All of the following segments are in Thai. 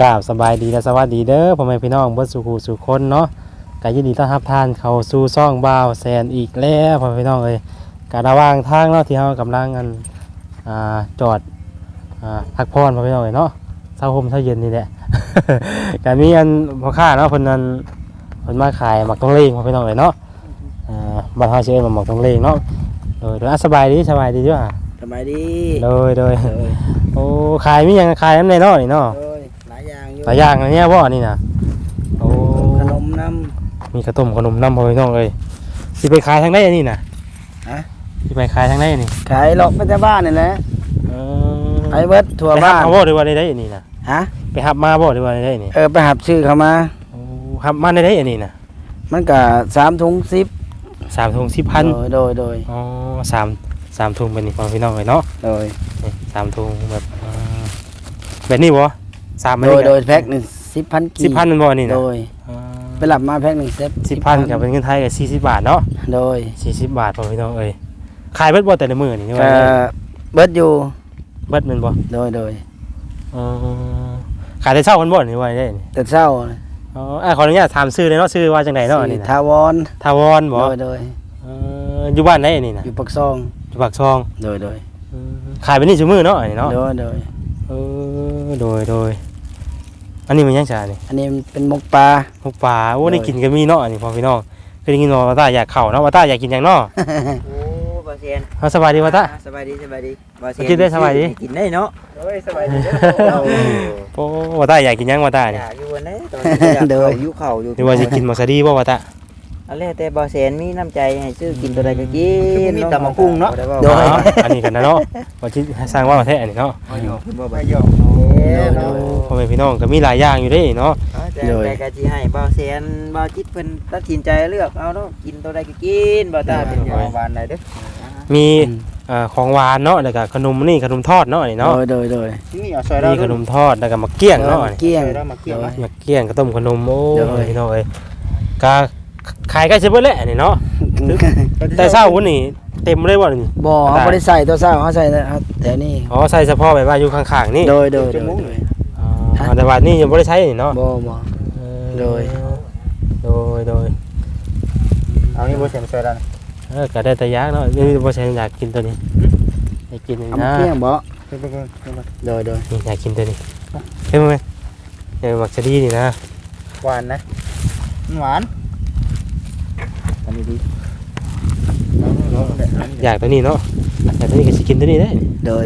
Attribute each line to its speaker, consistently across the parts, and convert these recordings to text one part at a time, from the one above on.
Speaker 1: กราบสบายดีและสวัสดีเด้อพ่อแม่พี่น้องเบิดสุขูสุคนเนาะก็ยินดีต้อนรับท่านเข้าสู่ซ่องบ่าวแซนอีกแล้วพ่อแม่พี่น้องเอ้ยก็ระหว่างทางเนาะที่เฮากำลังกันอ่าจอดอ่าพักผ่อนพ่อแม่พี่น้องเอ้ยเนาะเช้าห่มเช้าเย็นนี่แหละก็มีอันพ่อค้าเนาะเพิ่นนั้นเพิ่นมาขายหมักต้องเลงพ่อแม่พี่น้องเอ้ยเนาะอ่าบ้านเฮาสิเอิ้นว่าหมักต้องเลงเนาะโดยโดยอะสบายดีสบายดีจ้ะ
Speaker 2: สบายดี
Speaker 1: โดยโดย
Speaker 2: เอ้ย
Speaker 1: โอ้ขายมีหยังขายน้ำในเนาะนี่เนาะ
Speaker 2: เอ้ยห ลายอย่างอยู่
Speaker 1: หลายอย่างอันเนี้ยบ่นี่นะโอ้
Speaker 2: ขนมน้
Speaker 1: มีข้าวต้มขนมน้ำพ่อพี่น้องเลยสิไปขายทางไหนอันนี้นะ
Speaker 2: ฮะ
Speaker 1: สิไปขายทางไหนอันนี้ำ
Speaker 2: ขายหลอกไปแต่บ้านนี่แหละ
Speaker 1: เออ
Speaker 2: ขายเบิดทั่ว
Speaker 1: ไป
Speaker 2: บ้า
Speaker 1: หับ
Speaker 2: น
Speaker 1: มาบ่หรือว่าได้ได้อันนี้นะ
Speaker 2: ฮะ
Speaker 1: ไปหับมาบ่หรือว่าได้ได้อันนี้
Speaker 2: เออไปหับชื่อเขามา
Speaker 1: โอ้หับมาได้ได้อันนี้นะ
Speaker 2: มันก็สามถุงสิบ
Speaker 1: สามถุงสิบพัน
Speaker 2: โดยโดยโดย
Speaker 1: อ๋อสามสามถุงเป็นนี่พ่อพี่น้องเลยเนาะ
Speaker 2: โดย
Speaker 1: นี่สามถุงแบบอ่าแบบนี้บ่ สามอัน
Speaker 2: โด
Speaker 1: นี้
Speaker 2: ยโดยแพ็คหนึ่งสิบพันกี
Speaker 1: สิบพันมันบ่อันนี่นะ
Speaker 2: โดยไปหลับมาแพ็คหนึ่งเซฟ
Speaker 1: สิบพันกับเป็นเงินไทยกับสี่สิบบาทเนาะ
Speaker 2: โดย
Speaker 1: สี่สิบบาทพ่อพี่น้องเอ้ยขายเบิดบ่แต่ละมื้อนี่นี่
Speaker 2: ก็
Speaker 1: ว่า
Speaker 2: เบิดอยู่
Speaker 1: เบิดแมันบ่
Speaker 2: โดยโดย
Speaker 1: อ๋อขายได้เช่ากันบ่นี่ว่าได้นี่
Speaker 2: แต่เช้า
Speaker 1: อ๋ออะขออนุญาตถามชื่อเลยเนาะชื่อว่าจังไดเนาะอันนี่นะ
Speaker 2: ทาวร
Speaker 1: ทาวรบ่
Speaker 2: โดยโดย
Speaker 1: เอ่ออยู่บ้านไหนอันนี้นะ
Speaker 2: อยู่ปักซอง
Speaker 1: อยู่ปากซอง
Speaker 2: โดยโดย
Speaker 1: อืมขายไปนี่ซุมื้อเนาะอันนี้เนาะ
Speaker 2: โดยโดย
Speaker 1: เออโดยโดย อันนี้มันยังชานี่
Speaker 2: อันนี้มันเป็นหมกปลา
Speaker 1: พวกปลาโอ้
Speaker 2: โดย
Speaker 1: ได้กินก็มีเนาะอันนี้พ่อพี่น้องเคยได้ยินว่าว่าตาอยากเข้าเนาะว่าตาอยากกินหยังเนาะ
Speaker 3: โอ้บาเซียน
Speaker 1: เอาสบายดีว่าตา
Speaker 3: สบายดีสบายดีบาเซี
Speaker 1: กินได้สบายดี
Speaker 3: กินได้เนาะโอ้ยสบายดี
Speaker 1: โอ้ว่าตาอยากกินหยังว่าตา
Speaker 3: อ
Speaker 1: นี่
Speaker 3: ยากอยู่วันนี้ตอนนี้อยาก
Speaker 2: เด้อ
Speaker 3: เข้าอยู่เข่าอยู่
Speaker 1: หรือว่าสิกินมักสะดีบ่ว่าตา
Speaker 3: อันแรกแต่บาเซียนมีน้ำใจให้ซื้อกินตัวใดก็กิน
Speaker 2: มีแต่มะกุ้งเนาะ
Speaker 3: ได้บ่
Speaker 2: โด
Speaker 1: อ๋ออันนี้กันนะเนาะว่าสิสร้างว่าประเทศอันนี้เนาะ
Speaker 3: บ่ยอมบ่
Speaker 2: ไป
Speaker 3: บ่
Speaker 2: หยอก
Speaker 3: เนาะ
Speaker 1: พ่อแม่พี่น้องก็มีหลายอย่างอยู่เด้เนาะ
Speaker 3: แต่แต่ก็สิให้บาเซียนบาจิตเพิ่นตัดสินใจเลือกเอาเนาะกินตัวใดก็กินบ่ตาเป็นยาหวานได้เด้อ
Speaker 1: มีเอ่อของหวานเนาะแล้วก็ขนมนี่ขนมทอดเนาะอันนี้เนาะ
Speaker 2: โดยโดยโดย
Speaker 3: นี่เอาซอยเรา
Speaker 1: มีขนมทอดแล้วก็มะเกี้ยงเนาะอันนี้
Speaker 2: เกี้ยง
Speaker 3: เรามาเกี่ยว
Speaker 2: โด
Speaker 3: นะ
Speaker 2: ย
Speaker 1: มะเกี้ยงก็ต้มขนมโอ้
Speaker 2: เดี๋ยว
Speaker 1: พี่น้องเอ้ยก็ ขายใกล้สิเบิดแล้วอันนี้เนาะ แต่เช้าวันนี้เต็มเลยบ่นี่
Speaker 2: บ่เขาบ่ได้ใส่ตัวเศร้าเขาใส่แต่นี่
Speaker 1: อ๋อใส่เฉพาะแบบว่าอยู่ข้างๆนี่
Speaker 2: โดยโดยโดยโดย
Speaker 1: อ๋อแต่ว่านี่ยังบ่ได้ใช้นี่เนาะ
Speaker 2: บ่บ่
Speaker 1: เออ
Speaker 2: โดย
Speaker 1: โดยโดย
Speaker 3: เอานี่บ่เสียซอยเรา
Speaker 1: เออก็ได้แต่ยากเนาะนี่บ่ใช่อยากกินตัวนี้อยากกินนี่
Speaker 2: เอา
Speaker 1: นะ
Speaker 2: มาเกี้ยงบ่โดยโดย
Speaker 1: นี่อยากกินตัวนี้เฮ้ยมึงเดี๋ยวมักจะดีนี่นะ
Speaker 3: หวานนะหวาน อันนี้ดี
Speaker 1: อยากตัวนี้เนาะอยากตัวนี้ก็สิกินตัวนี้ได้
Speaker 2: โดย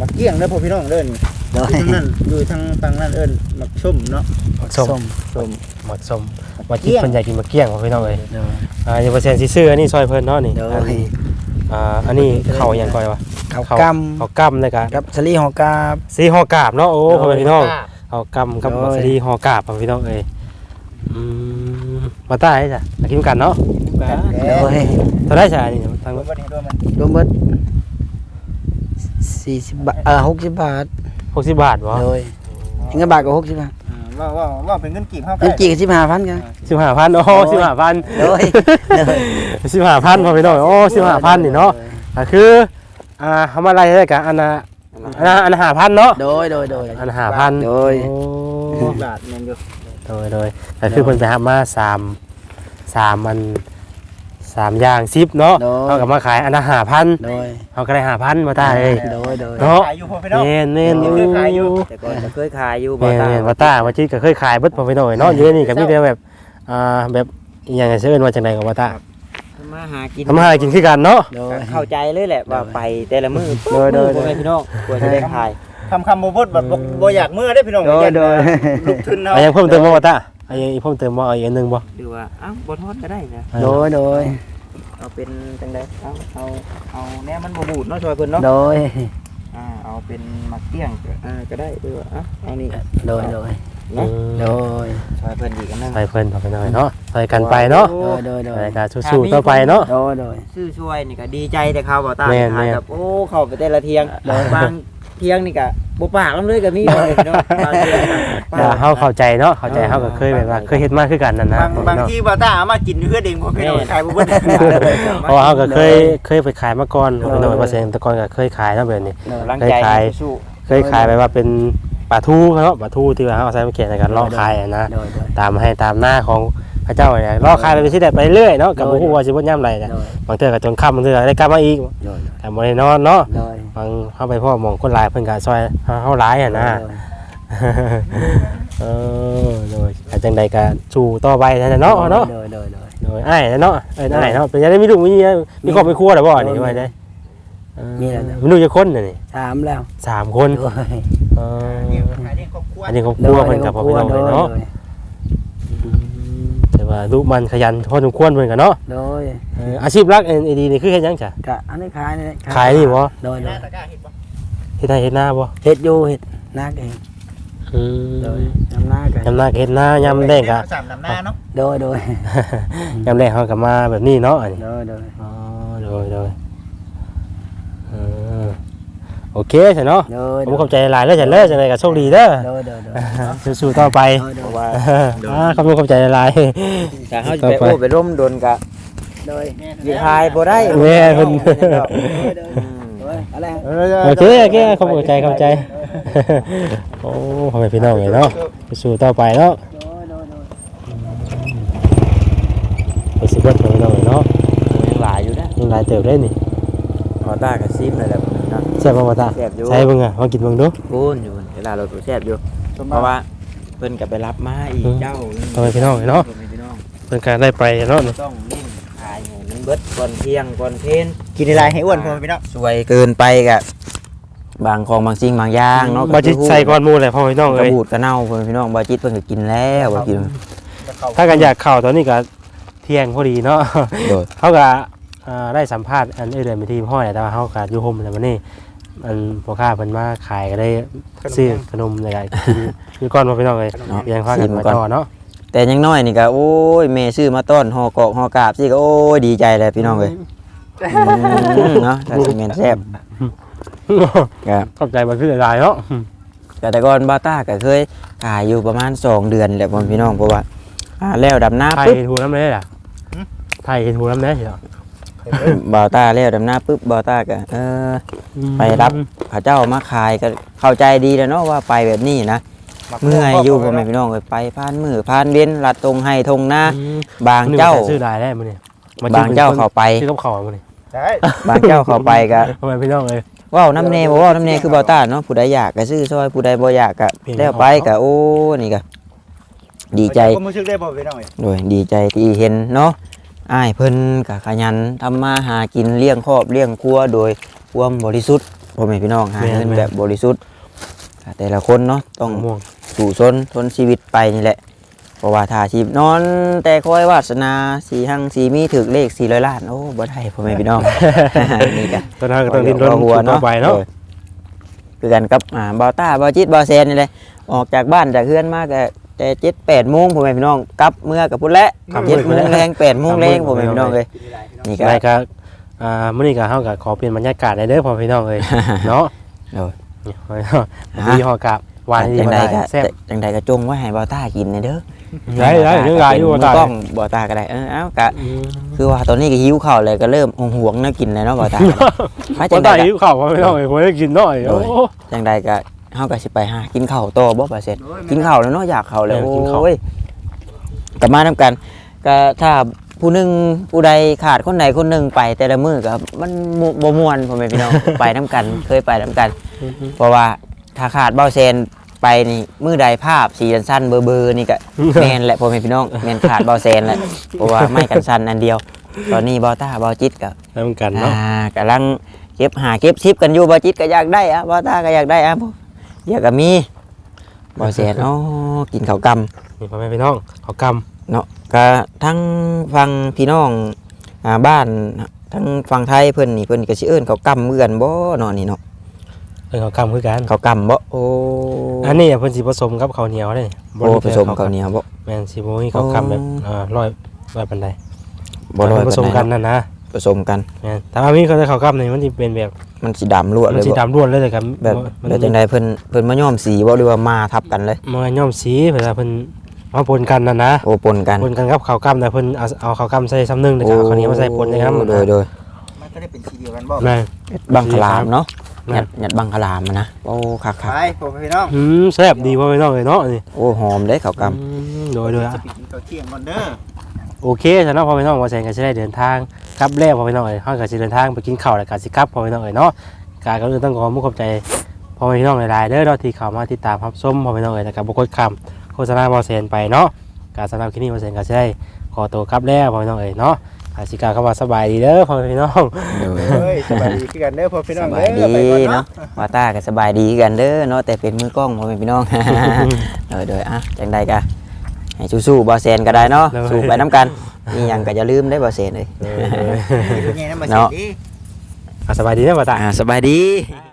Speaker 3: มักเกี้ยงเด้อพ่อพี่น้องเด้อนี่
Speaker 2: โดย
Speaker 3: ทางนั้นอยู่ทางฝั่งนั้นเอิ้นมักส้มเนาะ
Speaker 1: มักส้ม
Speaker 3: ส้ม
Speaker 1: มักส้มมักกินเพิ่นอยากกินมักเกี้ยงของพี่น้องเอ้ย
Speaker 2: โดย
Speaker 1: อ่าอย่าเปอร์เซ็นต์สิซื้ออันนี้ซอยเพิ่นเนาะนี่
Speaker 2: โดย
Speaker 1: อันนี้อ่าอันนี้ข้าวหยังก่อยวะ
Speaker 2: ข้าว
Speaker 1: ข้าว
Speaker 2: ก
Speaker 1: ข้าวกำเลยกะำ
Speaker 2: กับสลีหอกาบ
Speaker 1: สีห่อกาบเนาะโอ้
Speaker 2: โดย
Speaker 1: พ่อแม่พี่น้องข้าวกำกับ
Speaker 2: โดย
Speaker 1: มักสลีห่อกาบพ่อแม่พี่น้องเอ้ยอืมมาตายจ้ะมากินกันเนาะ
Speaker 2: โดย
Speaker 1: เท่าได้จ้ะอันนี้ทาง
Speaker 3: รวมบัดนี้รวมมัน
Speaker 2: รวมเบิด40บาทเอ่อ60บาท
Speaker 1: 60บาทบ่
Speaker 2: โดยเงินบาทก็60บาท
Speaker 3: อ่าว่าว่าว่าเป็นเงินกีบเฮา
Speaker 2: เงินกี่ก็15,000กัน
Speaker 1: 15,000โอ้
Speaker 2: โดย
Speaker 1: 15,000
Speaker 2: โดยโดย
Speaker 1: 15,000พ่อพี่น้องโอ้15,000นี่เนาะก็คืออ่าเฮามาไล่ได้กะอันน่ะอันน่ะอันน่ะ5,000เนาะ
Speaker 2: โดยโดยโดย
Speaker 1: อันห้าพัน
Speaker 2: โดย
Speaker 3: บาทแม่นอยู่
Speaker 1: โดยโดยแต่คือเพิ่นไปหามาสามสามอัน สามอย่างซิปเนาะ
Speaker 2: โดย
Speaker 1: เขากับมาขายอันละห้าพัน
Speaker 2: โดย
Speaker 1: เขาก็ได้ห้าพันมาตาเลย
Speaker 2: โดยโดย
Speaker 1: เนาะ
Speaker 3: ขายอยู่พ่อพี่น้อง
Speaker 1: เน่นเน่น
Speaker 3: เคยขายอยู่
Speaker 4: แต่ก่อนก็เคยขายอยู่บ่
Speaker 1: เน่น
Speaker 4: ตา
Speaker 1: เน่นมาตามาจิตก็เคยขายเบิดพอไปหน่อยเนาะอยู่ในนี่ก็มีแต่แบบอ่าแบบอหย่างไงเชิญว่าจังไดกับมาตา
Speaker 4: ทำมาหากิน
Speaker 1: ทำมาหากินคือกันเนาะ
Speaker 2: โดย
Speaker 4: เข้าใจเลยแหละว่าไปแต่ละมื้อ
Speaker 2: โดยโดย
Speaker 4: พ่อแม่พี่น้องกว่าจะได้ขาย
Speaker 3: คำคำบ่พูดแบบบ่บ่อยากมือได้อพี่น้อง
Speaker 2: โดยโดย
Speaker 3: ลูกทุนเฮา
Speaker 1: เอายังเพิ่มเติมบ่มาตา เอายังเพิ่มเติมบ่เอาอีกอันหนึงบ่
Speaker 4: หรือว่าเอ้าบ่ทอดก็ได้นะ
Speaker 2: โดยโดย
Speaker 4: เอาเป็นจังไดเอาเอาเอาแนวมันบ่บูดเนาะช่วยเพิ่นเนาะ
Speaker 2: โดย
Speaker 4: อ่าเอาเป็นหมักเกี้ยงก็อ่าก็ได้หรือว่าเอ้าเอานี่
Speaker 2: โดยโดย
Speaker 1: อืม
Speaker 2: โดย
Speaker 4: ช่วยเพิ่นอีกอันนึง
Speaker 1: ไปเพิ่นพอไปหน่อยเนาะไปกันไปเนาะ
Speaker 2: โดยโดยโดย
Speaker 1: รายการสู้ๆต่อไปเนาะ
Speaker 2: โดยโดย
Speaker 4: ซื้อช่วยนี่ก็ดีใจแต่เขาบ่ตา
Speaker 1: แม่น
Speaker 4: ขาย
Speaker 1: แม่น
Speaker 4: แบบโอ้เข้าไปแต่ละเที่ยงบาง เที่ยงนี่ก็บ่ปากลำเลยก็มีพ่อแม่พี่น้องบางเที่ยงก็
Speaker 1: อย่าเฮาเข้าใจเนาะเข้าใจเฮาก็เคยแบบว่าเคยเฮ็ดมาคือกันนั่นนะ
Speaker 3: บางบางที่บ่ตาเอามากินเพื่อเด้งพ่อพี่น้องขายบ่เบิด
Speaker 1: เพราะว่าเขาก็เคยเคยไปขายมาก่อนพี่น้องว่าเซนแตะก่อนก็เคยขายเนาะแบบนี้
Speaker 2: โดย
Speaker 4: กำลังใจ
Speaker 1: ขาย
Speaker 4: สู้
Speaker 1: เคยขายไปว่าเป็นปลาทูเนาะปลาทูที่ว่าเอาใส่มาเขียนในการล่อคายอะนะ
Speaker 2: โดยโดย
Speaker 1: ตามให้ตามหน้าของ พระเจ้าเนี่ยล่อคายไปที่ใดไปเรื่อยเนาะกับ
Speaker 2: โด
Speaker 1: บ่
Speaker 2: ย
Speaker 1: ฮู้ว่าสิบ่ย่ำไรนะ
Speaker 2: โดย
Speaker 1: บางเทื่อก็จนค่ำบางเทื่อก็ได้กลับมาอีก
Speaker 2: โดย
Speaker 1: แต่บ่ได้นอนเนาะ
Speaker 2: โดย
Speaker 1: บางเฮาไปพ่อหมองคนหลายเพิ่นก็ซอยเฮาหลายอะนะเออโดยอาจังใดก็สู่ต่อไปนั่นน่ะเนาะเนาะ
Speaker 2: โดยโดยโดย
Speaker 1: โดยอ้ายเนาะเอ้ยอ้ายเนาะเป็นยังได้มีลูกมีเมียมีครอบมีครัวแล้วบ่นี่ว่าได้เออ
Speaker 2: มีแล้วจ้ะ
Speaker 1: มีลูกจักคนน่ะนี่
Speaker 2: ถามแล้ว
Speaker 1: สามคน
Speaker 2: โดย
Speaker 1: เออ
Speaker 3: อันนี้ครอบครัว
Speaker 1: อันนี้ครอบครัวเพิ่นกับพ่อพี่น้องเลยเนาะ
Speaker 2: โดย
Speaker 1: แต่ว่าลูกมันขยันพอสมควรเพิ่นก็เนาะ
Speaker 2: โดย
Speaker 1: เอออาชีพหลักเอ็นดีนี่คือเฮ็ดหยังจ้ะ
Speaker 2: กะอันนี้ขายนี่
Speaker 1: ขายนี่บ่
Speaker 2: โดยโดย
Speaker 3: ตะกร้าเห็นบ่
Speaker 1: เฮ็ดไร่เฮ็ดนาบ่
Speaker 2: เฮ็ดอยู่เฮ็ดนาเอง
Speaker 1: อืม
Speaker 2: โดยทำนากัน
Speaker 1: ยามนาก็เฮ็ดนายามแล้งก็
Speaker 3: สามลำหน้าเนาะ
Speaker 2: โดยโดย
Speaker 1: ยามแล้งเฮาก็มาแบบนี้เนาะอันนี้
Speaker 2: โดยโดย
Speaker 1: อ๋อโดยโดยเออ โอเคใช่เนาะ
Speaker 2: โดย
Speaker 1: ผมขอบใจหลายเลยจ้ะเลยจังไดก็โชคดีเด้อ
Speaker 2: โดยโดยโดย
Speaker 1: สู้ๆต่อไป
Speaker 2: โดยโด
Speaker 3: เพ
Speaker 2: ย
Speaker 3: ราะว่า
Speaker 1: อ่าขอบคุณขอบใจหลาย
Speaker 3: ถ้าเฮาจะไปโอ้ไปร่มโดนกะ
Speaker 2: โดย
Speaker 3: สิทายบ่ได้
Speaker 1: แม่เพิ่น
Speaker 2: โดยโดยโดยอะไร
Speaker 1: โอเคโอเคขอบคุณใจขอบใจ โอ้พ่อแม่พี่น้องเลยเนาะสู้ต่อไปเนาะ
Speaker 2: โดยโดยโดย
Speaker 1: ไปสิเบิดพ่อแม่พี่น้องเลยเนาะ
Speaker 3: ยังหลายอยู่นะ
Speaker 1: ยังหลายเติบได้นี่
Speaker 3: พอตากับซิมนั่นแหละเนาะ
Speaker 1: แซ่บบ่บ่ตา
Speaker 3: แซ่บอยู่
Speaker 1: ใช่เบิ่งอะมากินเบิ่งดู
Speaker 3: พูนอยู่เวลาเราตัวแซ่บอยู่ เพราะว่าเพิ่นก็ไปรับมาอีก
Speaker 1: อืม
Speaker 3: เจ้า
Speaker 1: พ่อแม่พี่น้องเลยเนาะ
Speaker 3: พ่อแม่พี่น้อง
Speaker 1: เพิ่นก็ได้ไปเนาะนี่
Speaker 3: ต้องนิ่งขายให้มันเบิดก่อนเที่ยงก่อนเพลนกินอะไรให้อ้วนพ่อแม่พี่น้องสวยเกินไปกะบางของบางสิ่งบางอย่างเนาะ
Speaker 1: บ่จิตใส่ก่อนหมู่เลยพ่อแม่พี่น้อง
Speaker 3: ก
Speaker 1: เอ้
Speaker 3: ระ
Speaker 1: ย
Speaker 3: บูดกระเน่าพ่อแม่พี่น้องบ่จิตเพิ่นก็กินแล้วบ่กิน
Speaker 1: ถ้ากันอยากเข้าตอนนี้ก็เที่ยงพอดีเนาะ
Speaker 3: โดด
Speaker 1: เขาก็อ่าได้สัมภาษณ์อันเอยเดือนไปที่ห้อยแต่ว่าเขาก็อยู่โฮมแล้ววันนี้ อันพ่อค้าเพิ่นมาขายก็ได้ซื้อขนมเลยก็กินคือก้อนมาพี่น้องเลย
Speaker 3: เนาะ
Speaker 1: เพียงพากันมาต่อเนาะ
Speaker 3: แต่ยังน้อยนี่ก็โอ้ยแม่ซื้อมาต้อนห่อกอกห่อกาบสิก็โอ้ยดีใจเลยพี่น้องเอ้ยอืมเนาะถ้าสิแม่นแซ่บก็
Speaker 1: ขอบใจมาคือหลายๆเนาะ
Speaker 3: ก็แต่ก่อนบาต้าก็เคยขายอยู่ประมาณ 2 เดือนแหละพ่อพี่น้องเพราะว่าอ่าแล้วดำหน้า
Speaker 1: ไทย
Speaker 3: ปุ๊บ
Speaker 1: เห็นหูน้ำได้ล่ะไทยเห็นหูน้ำได้เหรอ บา
Speaker 3: ต้าแล้วดำหน้าปุ๊บบาต้าก็เออไปรับพระเจ้ามาขายก็เข้าใจดีแล้วเนาะว่าไปแบบนี้นะเมื่อยอยู่พ่อแม่พี่น้องเอ้ยไปผ่านมือผ่านเว้นลัดตรงให้ทงหน้า
Speaker 1: อืม
Speaker 3: บางเจ้า
Speaker 1: ซื้อได้ได้มื้อนี้
Speaker 3: บางเจ้าเข้าไป
Speaker 1: ซื้อกับข้าวมื้อนี้
Speaker 3: บางเจ้าเข้าไปก็
Speaker 1: พ่อแม่พี่น้องเลย
Speaker 3: ว้าวน้ำเนบ่ว้าวน้ำเนคือบาต้าเนาะผู้ใดอยากก็ซื้อซอยผู้ใดบ่อยากก็
Speaker 1: เพียง
Speaker 3: แล้วไปก็โอ้นี่ก็ดีใจ
Speaker 5: ผมรู้สึกได้บ่พี่น้องเอ้ย
Speaker 3: โดยดีใจที่เห็นเนาะ อ้ายเพิ่นก็ขยันทำมาหากินเลี้ยงครอบเลี้ยงครัวโดยความบริสุทธิ์พ่อแม่พี่น้องหาเงินแบบบริสุทธิ์แต่ละคนเนาะต้อง
Speaker 1: ม่วง
Speaker 3: สู่ซนทนชีวิตไปนี่แหละเพราะว่าถ้าชีพนอน แต่คอยวาสนาสีหังสีมีถึกเลข400ล้านโอ้บ่ได้พ่อแม่พี่น้อง นี่ก็
Speaker 1: ตอนนั้นก็ต้องดิ้นรน
Speaker 3: หัว
Speaker 1: ต่อ
Speaker 3: เนาะ
Speaker 1: ไปเนาะ
Speaker 3: โดยคือกันกับอ่าบอต้าบอจิตบอแซนนี่เลยออกจากบ้านจากเฮือนมาก็ แต่เจ็ดแปดโมงพ่อแม่พี่น้องกลับเมื่อกับพุ่นแหละเจ็ดโมงแรงแปดโมงแรงพ่อแม่พี่น้องเลยนี่ก็
Speaker 1: อะไรก็อ่ามื้อนี้ก็เฮาก็ขอเปลี่ยนบรรยากาศได้เด้อพ่อพี่น้องเลยเนาะ
Speaker 3: โดย
Speaker 1: นี่พ่อพี่น้องมีห่อกะหวานดี
Speaker 3: จัง
Speaker 1: มา
Speaker 3: ใด
Speaker 1: ได้
Speaker 3: ก็
Speaker 1: แซ่บ
Speaker 3: จังใดก็จงไว้ให้บอต้ากินนะเด้อ
Speaker 1: ได้ได้เรื่องรายอยู่
Speaker 3: บ่
Speaker 1: ตา
Speaker 3: ต้องบอต้าก็ได้เออเอ้ากะ
Speaker 1: อืม
Speaker 3: คือว่าตอนนี้ก็หิวข้าวเลยก็เริ่มห่วงๆนะกินเลยเนาะบอต้ามา
Speaker 1: บ่
Speaker 3: จังใด
Speaker 1: ได้
Speaker 3: ก็
Speaker 1: หิวข้าวพ่อพี่น้องเอ้ยผมได้กินหน่อย
Speaker 3: โด
Speaker 1: โอ้
Speaker 3: ยจังใดก็ เฮาก็สิไปหากินข้าวต่อบ่บ่เสร็จกินข้าวแล้วเนาะอยากข้าวแล้ว
Speaker 1: กินข้าว
Speaker 3: โอ้ยกลับมานํกันก็ถ้าผู้หนึ่งผู้ใดขาดคนใดคนหนึ่งไปแต่ละมือก็มันบ่มวนพ่อแม่พี่น้องไปนํกัน เคยไปนํกัน เพราะว่าถ้าขาดเบ้าเซนไปนี่มือใดภาพสีสั้นเบอร์เบอร์นี่ก็แมนแหละพ่อแม่พี่น้องแมนขาดเบาเซนแหละเพราะว่าไม่กันสั้นอันเดียว ตอนนี้บาต้าบาจิตกับ
Speaker 1: แล้วมันกันเนาะ
Speaker 3: กำลังเก็บหาเก็บชิปกันอยู่บาจิตก็อยากได้อะบาต้าก็อยากได้อะ พวกอยากก็มีเบาเซนอ๋อกินข้าวก
Speaker 1: นี่พ่อแม่พี่น้องเขากำ
Speaker 3: เนาะก็ทั้งฟังพี่น้องอ่าบ้านทั้งฟังไทยเพิ่นนี่เพิ่นก็สิเอิ้นข้าวกำเหมือนบ่เนาะนี่เนาะำ
Speaker 1: เออเขากำคือกัน
Speaker 3: ข้าวกำบ่โอ้
Speaker 1: อันนี้เพิ่นสิผสมกับข้าวเหนียวเลย
Speaker 3: โอ้ผสมข้าวเหนียวบ่
Speaker 1: แม่นสิบ่มีข้าวกำแบบ
Speaker 3: อ๋ออ่
Speaker 1: อ่าร้อยร้อยปานใด
Speaker 3: บ่ลอย
Speaker 1: ผสม
Speaker 3: ปา
Speaker 1: กัน
Speaker 3: ใดเาะ
Speaker 1: นั่นนะ
Speaker 3: ผสมกัน
Speaker 1: แม่นแต่ว่ามีเขาจะข้าวกำนี่มันสิเป็นแบบ
Speaker 3: มันสีดำรั่ว
Speaker 1: มั
Speaker 3: เล
Speaker 1: น
Speaker 3: ย
Speaker 1: สิ
Speaker 3: บ่
Speaker 1: ดำล้วนเลยแต่กับ
Speaker 3: แบบ
Speaker 1: มัน
Speaker 3: แบบจังใดเพิ่นเพิ่นมาย้อมสีบ่หรือว่ามาทับกันเลย
Speaker 1: มันย่อมสีเวลาเพิ่นมาปนกันนั่นนะ
Speaker 3: โอ้ปนกัน
Speaker 1: ปนกันกับข้าวกำแต่เพิ่นเอาเอาข้าวกำใส่ซ้ำนึงแล้วก็เอาข้าวเหนียวมาใส่ปนในน้ำ
Speaker 3: โดยโดย
Speaker 5: มันก็ได้เป็นสีเดียวกันบ่
Speaker 1: แม่น
Speaker 3: บางขลามเนาะหยัดหยัดบังคลามอะนะโอ้คัก
Speaker 4: ไปผมพี่น้อง
Speaker 1: อืมแซ่บดีพ่อพี่น้องเลยเนาะนี่
Speaker 3: ๆโอ้หอมเด้ข้าวก
Speaker 1: อืมโดยโดย
Speaker 4: จะ
Speaker 1: อะ
Speaker 4: ไปกินข้าวเที่ยงก่อนเด้อ
Speaker 1: โอเคสำหรับพ่อพี่น้องว่าแซงก็จะได้เดินทาง กลับแล้วพ่อพี่น้องเอ้ยเฮาก็สิเดินทางไปกินข้าวแล้วก็สิกลับพ่อพี่น้องเอ้ยเนาะกาก็เลยต้องขอมุกขอบใจพ่อพี่น้องหลายๆเด้อเนาะที่เข้ามาติดตามรับชมพ่อพี่น้องเอ้ยแล้วก็บ่กดคำโฆษณาบ่แซนไปเนาะกาสำหรับคลิปนี้บ่แซนก็จะได้ขอตัวกลับแล้วพ่อพี่น้องเอ้ยเนาะอาสิกาเข้ามาสบายดีเด้อพ่อพี่น้องำ
Speaker 3: โดย
Speaker 4: เฮ้ยสบายดีคือกันเด้อพ่อพี่น้
Speaker 3: ส
Speaker 4: อง
Speaker 3: บาย
Speaker 4: เด้
Speaker 3: ดี
Speaker 4: อไปก่อน
Speaker 3: เนาะ
Speaker 4: เนาะ
Speaker 3: ว่าตาก็สบายดีกันเด้อเนาะแต่เป็นมือกล้องพ่อแม่พี่น้องโดยโดยอะจังใดกะให้สู้ๆบ่แซนก็ได้เนาะสู้ไปน้ำกัน นี่ยังก็อย่าลืมได้อบ่แซนเอ้ย
Speaker 1: เออ
Speaker 4: เป็นไงนะมา
Speaker 3: เนาะ
Speaker 4: สิ
Speaker 1: อะสบายดีเด้อบ่ตา
Speaker 3: อ่าสบายดี
Speaker 1: อ่า